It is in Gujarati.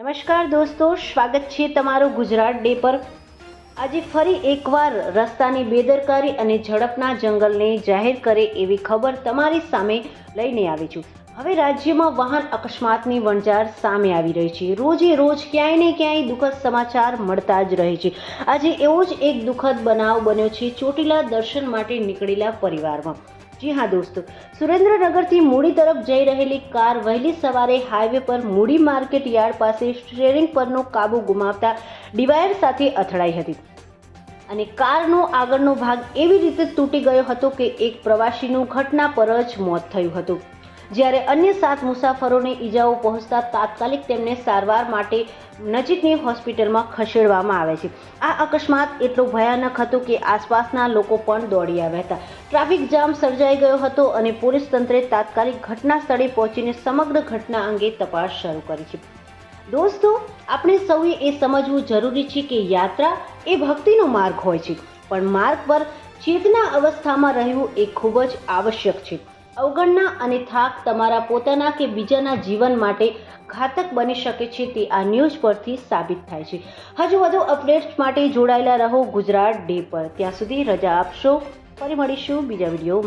નમસ્કાર દોસ્તો, સ્વાગત છે તમારું ગુજરાત ડે પર. આજે ફરી એકવાર રસ્તાની બેદરકારી અને ઝડપના જંગલને જાહેર કરે એવી ખબર તમારી સામે લઈને આવી છું. હવે રાજ્યમાં વાહન અકસ્માતની વણઝાર સામે આવી રહી છે. રોજે રોજ ક્યાંય ને ક્યાંય દુઃખદ સમાચાર મળતા જ રહે છે. આજે એવો જ એક દુઃખદ બનાવ બન્યો છે ચોટીલા દર્શન માટે નીકળેલા પરિવારમાં. જી હા દોસ્તો, સુરેન્દ્રનગરથી મૂડી તરફ જઈ રહેલી કાર વહેલી સવારે હાઈવે પર મૂડી માર્કેટ યાર્ડ પાસે સ્ટીયરિંગ પરનો કાબુ ગુમાવતા ડિવાયર સાથે અથડાઈ હતી. અને કારનો આગળનો ભાગ એવી રીતે તૂટી ગયો હતો કે એક પ્રવાસીનું ઘટના પર જ મોત થયું હતું. જ્યારે અન્ય સાત મુસાફરોને ઈજાઓ પહોંચતા તાત્કાલિક તેમને સારવાર માટે નજીકની હોસ્પિટલમાં ખસેડવામાં આવે છે. આ અકસ્માત એટલો ભયાનક હતો કે આસપાસના લોકો પણ દોડી આવ્યા હતા. ટ્રાફિક જામ સર્જાઈ ગયો હતો અને પોલીસ તંત્રે તાત્કાલિક ઘટના સ્થળે પહોંચીને સમગ્ર ઘટના અંગે તપાસ શરૂ કરી છે. દોસ્તો, આપણે સૌએ એ સમજવું જરૂરી છે કે યાત્રા એ ભક્તિનો માર્ગ હોય છે, પણ માર્ગ પર ચેતના અવસ્થામાં રહેવું એ ખૂબ જ આવશ્યક છે. અવગણના અને થાક તમારા પોતાના કે બીજાના જીવન માટે ઘાતક બની શકે છે તે આ ન્યૂઝ પરથી સાબિત થાય છે. હજુ વધુ અપડેટ્સ માટે જોડાયેલા રહો ગુજરાત ડે પર. ત્યાં સુધી રજા આપશો. ફરી મળીશું બીજા વીડિયો